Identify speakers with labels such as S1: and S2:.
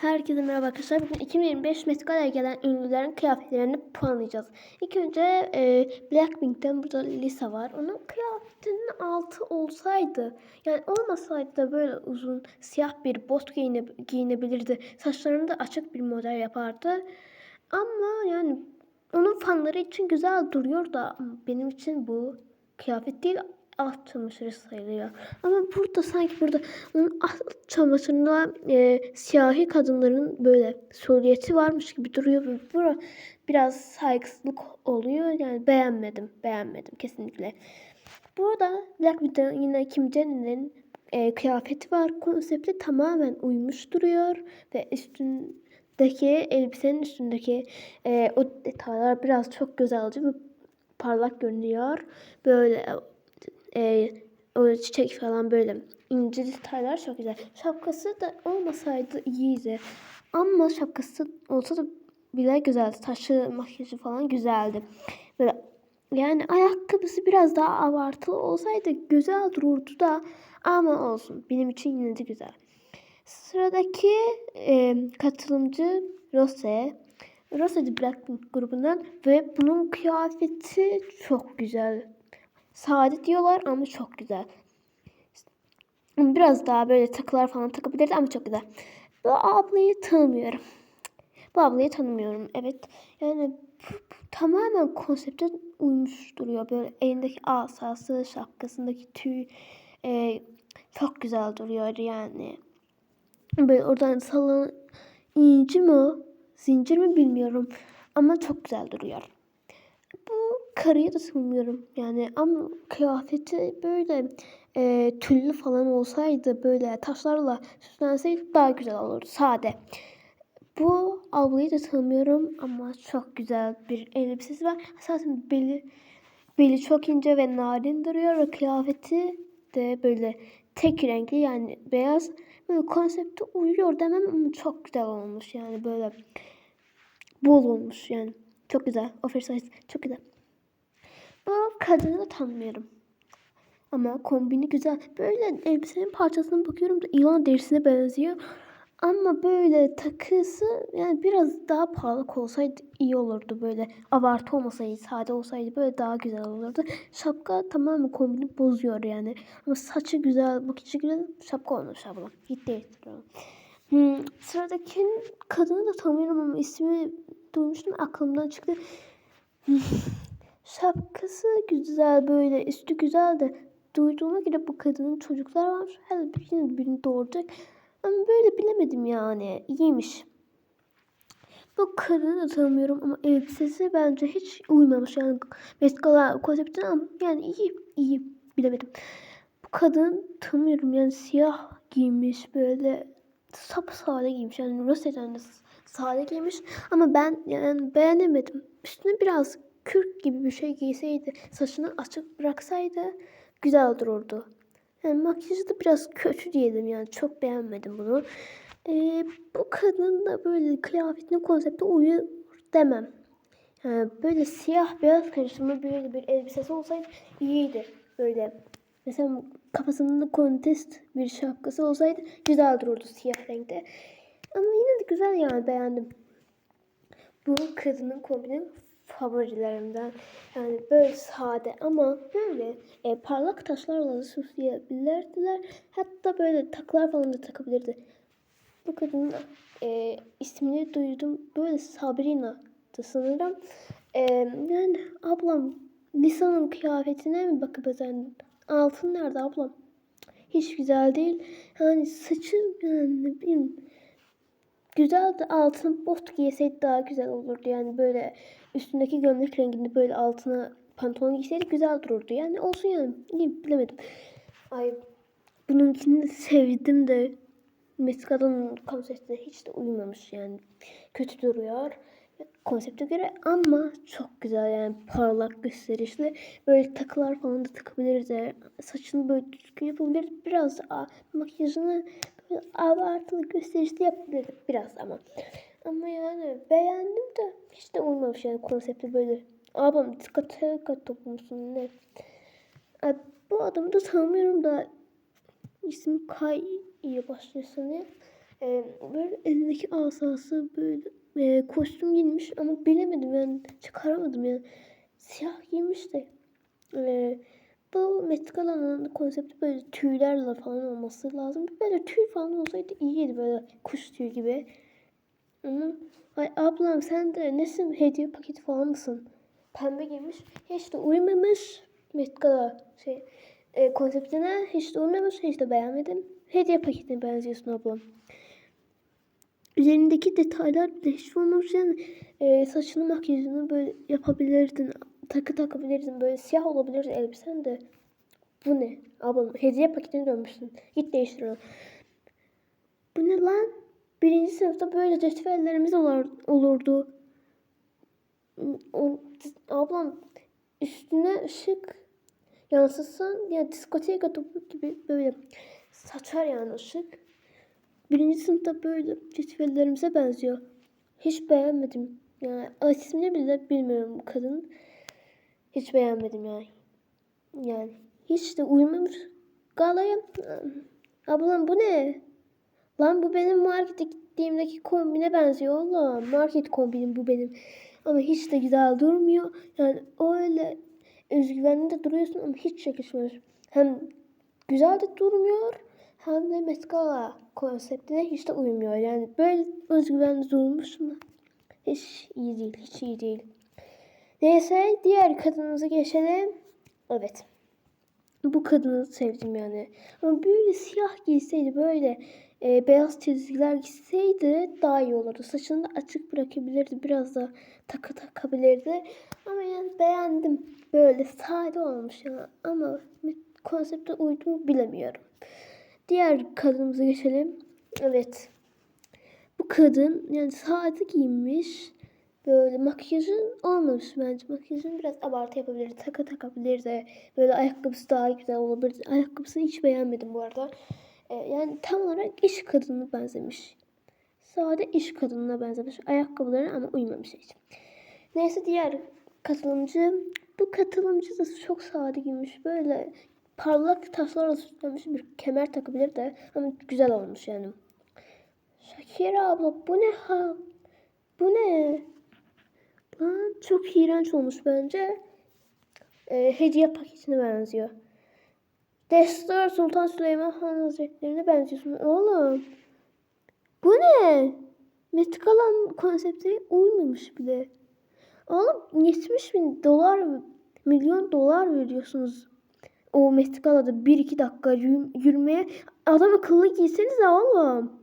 S1: Herkese merhaba arkadaşlar. Bugün 2025 Met Gala'ya gelen ünlülerin kıyafetlerini puanlayacağız. İlk önce e, Blackpink'ten burada Lisa var. Onun kıyafetinin altı olsaydı, yani olmasaydı da böyle uzun siyah bir bot giyine, giyinebilirdi. Saçlarını da açık bir model yapardı. Ama yani onun fanları için güzel duruyor da benim için bu kıyafet değil alt çamaşırı sayılıyor. Ama burada sanki burada onun alt çamaşırında e, siyahi kadınların böyle silüeti varmış gibi duruyor. Bura biraz saygısızlık oluyor. Yani beğenmedim. Beğenmedim kesinlikle. Burada Black Widow'ın yine Kim Jenner'in e, kıyafeti var. Konsepte tamamen uymuş duruyor. Ve üstündeki elbisenin üstündeki e, o detaylar biraz çok güzel alıcı ve parlak görünüyor. Böyle e, o çiçek falan böyle ince detaylar çok güzel. Şapkası da olmasaydı iyiydi. Ama şapkası olsa da bile güzeldi. Taşı, makyajı falan güzeldi. Böyle yani ayakkabısı biraz daha abartılı olsaydı güzel dururdu da ama olsun. Benim için yine de güzel. Sıradaki e, katılımcı Rose. Rose de Blackpink grubundan ve bunun kıyafeti çok güzel. Sade diyorlar ama çok güzel. Biraz daha böyle takılar falan takabilirdi ama çok güzel. Bu ablayı tanımıyorum. Bu ablayı tanımıyorum. Evet. Yani bu, bu tamamen konsepte uymuş duruyor. Böyle elindeki asası, şapkasındaki tüy e, çok güzel duruyor yani. Böyle oradan salın inci mi? Zincir mi bilmiyorum. Ama çok güzel duruyor. Bu karıyı da tanımıyorum yani ama kıyafeti böyle e, tüllü falan olsaydı böyle taşlarla süslenseydi daha güzel olurdu sade. Bu ablayı da tanımıyorum ama çok güzel bir elbisesi var. Zaten beli beli çok ince ve narin duruyor ve kıyafeti de böyle tek renkli yani beyaz böyle konsepte uyuyor demem ama çok güzel olmuş yani böyle bol olmuş yani. Çok güzel. Oversize. Çok güzel. Bu kadını tanımıyorum. Ama kombini güzel. Böyle elbisenin parçasına bakıyorum da ilan derisine benziyor. Ama böyle takısı yani biraz daha pahalı olsaydı iyi olurdu böyle. Abartı olmasaydı, sade olsaydı böyle daha güzel olurdu. Şapka tamamen kombini bozuyor yani. Ama saçı güzel, makyajı güzel, şapka olmuş abla. Git değiştiriyorum. Hmm, sıradaki kadını da tanımıyorum ama ismi duymuştum aklımdan çıktı. Şapkası güzel böyle üstü güzel de duyduğuma göre bu kadının çocuklar var. Her birinin birini doğuracak. Ama böyle bilemedim yani. İyiymiş. Bu kadını da tanımıyorum ama elbisesi bence hiç uymamış. Yani Met konseptine ama yani iyi iyi bilemedim. Bu kadın tanımıyorum yani siyah giymiş böyle sapsade giymiş. Yani Rosette'den de sade giymiş ama ben yani beğenemedim. Üstüne biraz kürk gibi bir şey giyseydi, saçını açık bıraksaydı güzel dururdu. Yani makyajı da biraz kötü diyelim yani çok beğenmedim bunu. Ee, bu kadın da böyle kıyafetine konsepte uyuyor demem. Yani böyle siyah beyaz karışımı böyle bir elbisesi olsaydı iyiydi. Böyle mesela kafasında kontest bir şapkası olsaydı güzel dururdu siyah renkte. Ama yine de güzel yani beğendim. Bu kadının kombini favorilerimden. Yani böyle sade ama böyle e, parlak taşlarla da süsleyebilirdiler. Hatta böyle taklar falan da takabilirdi. Bu kadının e, ismini duydum. Böyle Sabrina'dı sanırım. E, yani ablam Nisa'nın kıyafetine mi bakıp özendim? Altın nerede ablam? Hiç güzel değil. Yani saçı yani bileyim güzel de altın bot giyseydi daha güzel olurdu. Yani böyle üstündeki gömlek renginde böyle altına pantolon giyseydi güzel dururdu. Yani olsun yani. İyi bilemedim. Ay bununkini sevdim de Meksika'nın konseptine hiç de uymamış yani. Kötü duruyor konsepte göre ama çok güzel yani parlak gösterişli. Böyle takılar falan da takabiliriz. Saçını böyle düzgün yapabiliriz. Biraz da makyajını abartılı gösterişli yapabiliriz biraz ama. Ama yani beğendim de hiç de uymamış yani konsepte böyle. Ablam dikkate dikkat toplumsun ne. Ay, bu adamı da tanımıyorum da ismi Kay ile başlıyor sanırım. Ee, böyle elindeki asası böyle e, kostüm giymiş ama bilemedim yani çıkaramadım yani. Siyah giymiş de. E, bu Met Gala'nın konsepti böyle tüylerle falan olması lazım. Böyle tüy falan olsaydı iyiydi böyle kuş tüyü gibi. Ama ay ablam sen de nesin hediye paketi falan mısın? Pembe giymiş. Hiç de uymamış. Met Gala şey e, konseptine hiç de uymamış. Hiç de beğenmedim. Hediye paketine benziyorsun ablam. Üzerindeki detaylar bile hiç olmamış. Yani e, saçını makyajını böyle yapabilirdin. Takı takabilirdin. Böyle siyah olabilirdi elbisen de. Bu ne? Ablam hediye paketine dönmüşsün. Git değiştir onu. Bu ne lan? Birinci sınıfta böyle cetvellerimiz olur, olurdu. O, ablam üstüne ışık yansıtsın ya diskoteka topu gibi böyle saçar yani ışık. Birinci sınıfta böyle cetvellerimize benziyor. Hiç beğenmedim. Yani ismini bile bilmiyorum kadın. Hiç beğenmedim yani. Yani hiç de uymamış. Galaya ablam bu ne? Lan bu benim markete gittiğimdeki kombine benziyor oğlum. Market kombinim bu benim. Ama hiç de güzel durmuyor. Yani öyle özgüvenli duruyorsun ama hiç yakışmıyor. Hem güzel de durmuyor hem de Met konseptine hiç de uymuyor. Yani böyle özgüvenli durmuşsun hiç iyi değil, hiç iyi değil. Neyse diğer kadınımıza geçelim. Evet. Bu kadını sevdim yani. Ama böyle siyah giyseydi böyle e, beyaz çizgiler gitseydi daha iyi olurdu. Saçını da açık bırakabilirdi. Biraz da takı takabilirdi. Ama yani beğendim. Böyle sade olmuş yani. Ama konsepte uydu bilemiyorum. Diğer kadınımıza geçelim. Evet. Bu kadın yani sade giyinmiş. Böyle makyajın olmamış bence. Makyajın biraz abartı yapabilirdi. Taka takabilirdi. Böyle ayakkabısı daha güzel olabilirdi. Ayakkabısını hiç beğenmedim bu arada. Ee, yani tam olarak iş kadınına benzemiş. Sade iş kadınına benzemiş. Ayakkabıları ama uymamış hiç. Neyse diğer katılımcı. Bu katılımcı da çok sade giymiş. Böyle parlak taşlarla süslenmiş bir kemer takabilir de ama güzel olmuş yani. Şakira abla bu ne ha? Bu ne? Lan çok iğrenç olmuş bence. Ee, hediye paketine benziyor. Destur Sultan Süleyman Han Hazretlerine benziyorsun oğlum. Bu ne? Metkalan konsepti uymamış bile. Oğlum 70 bin dolar milyon dolar veriyorsunuz o Met Gala'da 1-2 dakika yürümeye adam akıllı giysenize oğlum.